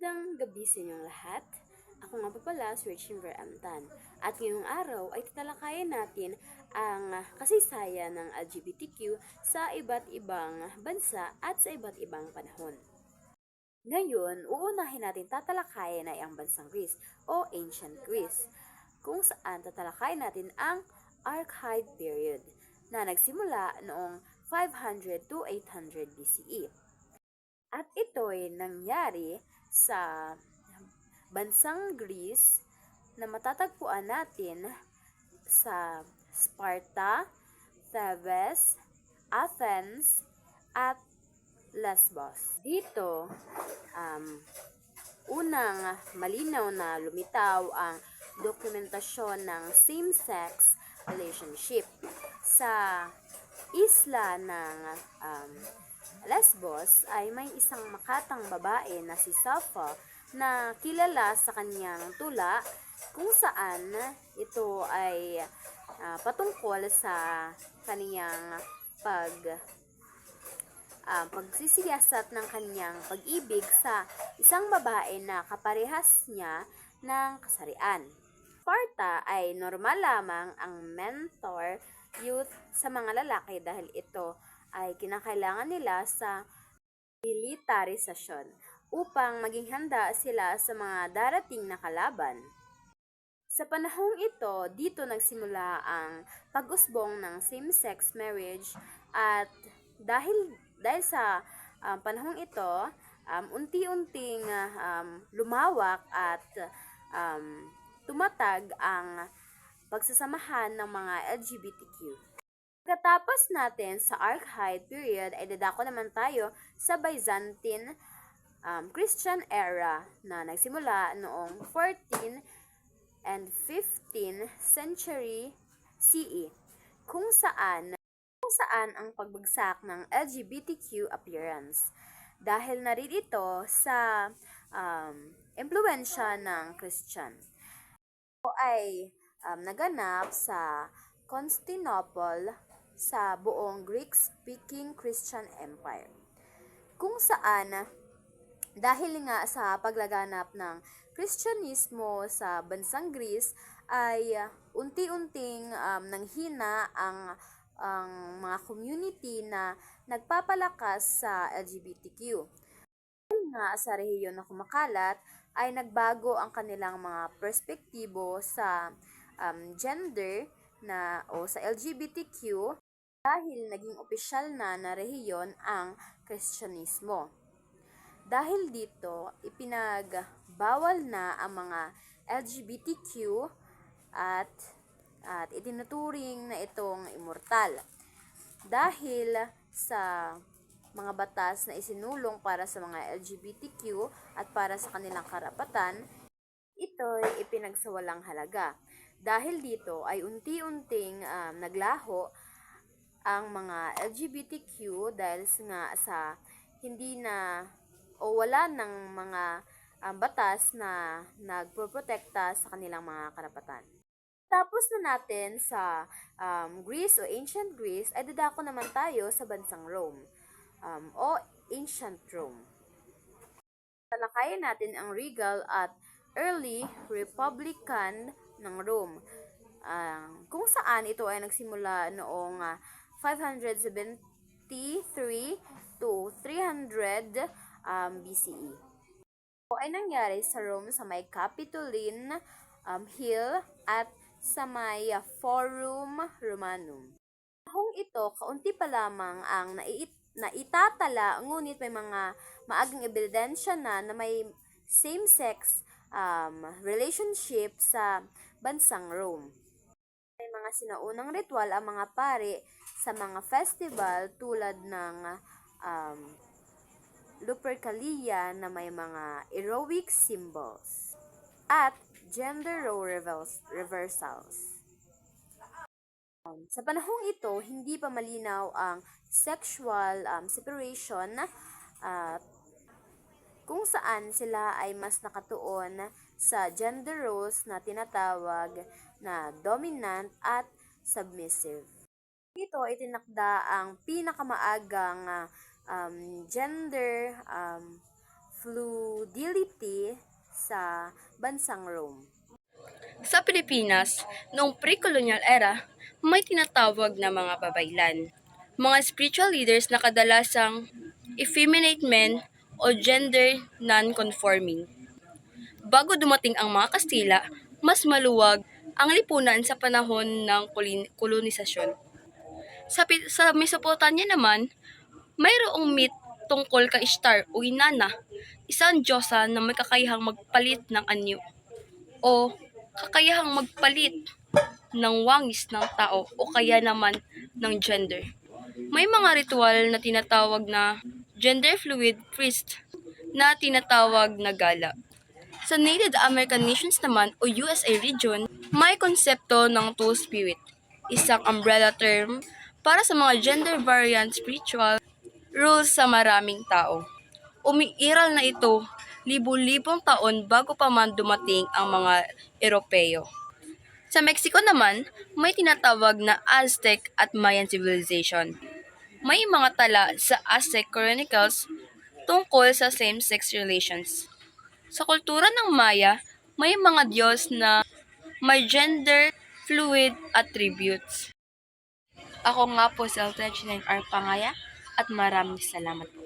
Magandang gabi sa inyong lahat. Ako nga pa pala, Sir Chimber Amtan. At ngayong araw ay tatalakayan natin ang kasaysayan ng LGBTQ sa iba't ibang bansa at sa iba't ibang panahon. Ngayon, uunahin natin tatalakayan ay ang bansang Greece o Ancient Greece, kung saan tatalakayan natin ang Archaic period na nagsimula noong 500 to 800 BCE. At ito'y nangyari sa bansang Greece na matatagpuan natin sa Sparta, Thebes, Athens, at Lesbos. Dito, um, unang malinaw na lumitaw ang dokumentasyon ng same-sex relationship sa isla ng um, Lesbos ay may isang makatang babae na si Sappho na kilala sa kanyang tula kung saan ito ay ah, patungkol sa kaniyang pag ah, pagsisiyasat ng kanyang pag-ibig sa isang babae na kaparehas niya ng kasarian. Sparta ay normal lamang ang mentor youth sa mga lalaki dahil ito ay kinakailangan nila sa militarisasyon upang maging handa sila sa mga darating na kalaban. Sa panahong ito, dito nagsimula ang pag-usbong ng same-sex marriage at dahil dahil sa um, panahong ito, um, unti-unting um, lumawak at um, tumatag ang pagsasamahan ng mga LGBTQ. Pagkatapos natin sa Archaic period ay dadako naman tayo sa Byzantine um, Christian era na nagsimula noong 14 and 15 century CE kung saan kung saan ang pagbagsak ng LGBTQ appearance dahil na rin ito sa um, impluensya ng Christian. Ito ay um, naganap sa Constantinople sa buong Greek-speaking Christian Empire. Kung saan, dahil nga sa paglaganap ng Kristyanismo sa bansang Greece, ay unti-unting um, nanghina ang ang mga community na nagpapalakas sa LGBTQ. Dahil nga sa rehiyon na kumakalat, ay nagbago ang kanilang mga perspektibo sa um, gender na o sa LGBTQ dahil naging opisyal na na rehiyon ang Kristyanismo. Dahil dito, ipinagbawal na ang mga LGBTQ at at itinuturing na itong immortal. Dahil sa mga batas na isinulong para sa mga LGBTQ at para sa kanilang karapatan, ito'y ipinagsawalang halaga. Dahil dito ay unti-unting um, naglaho ang mga LGBTQ dahil nga sa hindi na o wala ng mga um, batas na nagproprotekta sa kanilang mga karapatan. Tapos na natin sa um, Greece o Ancient Greece, ay dadako naman tayo sa bansang Rome um, o Ancient Rome. Talakayan natin ang regal at early republican ng Rome, uh, kung saan ito ay nagsimula noong uh, 573 to 300 um, BCE. Ito ay nangyari sa Rome sa may Capitoline um, Hill at sa may uh, Forum Romanum. Panahong ito, kaunti pa lamang ang naiit naitatala, ngunit may mga maagang ebidensya na na may same-sex um, relationship sa bansang Rome. May mga sinaunang ritual ang mga pare sa mga festival tulad ng um, Lupercalia na may mga heroic symbols at gender role reversals. Um, sa panahong ito, hindi pa malinaw ang sexual um, separation at kung saan sila ay mas nakatuon sa gender roles na tinatawag na dominant at submissive. Ito ay tinakda ang pinakamaagang um, gender um, fluidity sa bansang Rome. Sa Pilipinas, noong pre-colonial era, may tinatawag na mga babaylan. Mga spiritual leaders na kadalasang effeminate men o gender non-conforming. Bago dumating ang mga Kastila, mas maluwag ang lipunan sa panahon ng kolonisasyon. Sa, sa Mesopotamia naman, mayroong myth tungkol kay Ishtar o Inanna, isang diyosa na may kakayahang magpalit ng anyo o kakayahang magpalit ng wangis ng tao o kaya naman ng gender. May mga ritual na tinatawag na gender fluid priest na tinatawag na gala. Sa Native American nations naman o USA region, may konsepto ng two spirit, isang umbrella term para sa mga gender variant spiritual rules sa maraming tao. Umiiral na ito libu-libong taon bago pa man dumating ang mga Europeo. Sa Mexico naman, may tinatawag na Aztec at Mayan civilization. May mga tala sa Aztec Chronicles tungkol sa same-sex relations. Sa kultura ng Maya, may mga Diyos na may gender fluid attributes. Ako nga po si Alta R. Pangaya at maraming salamat po.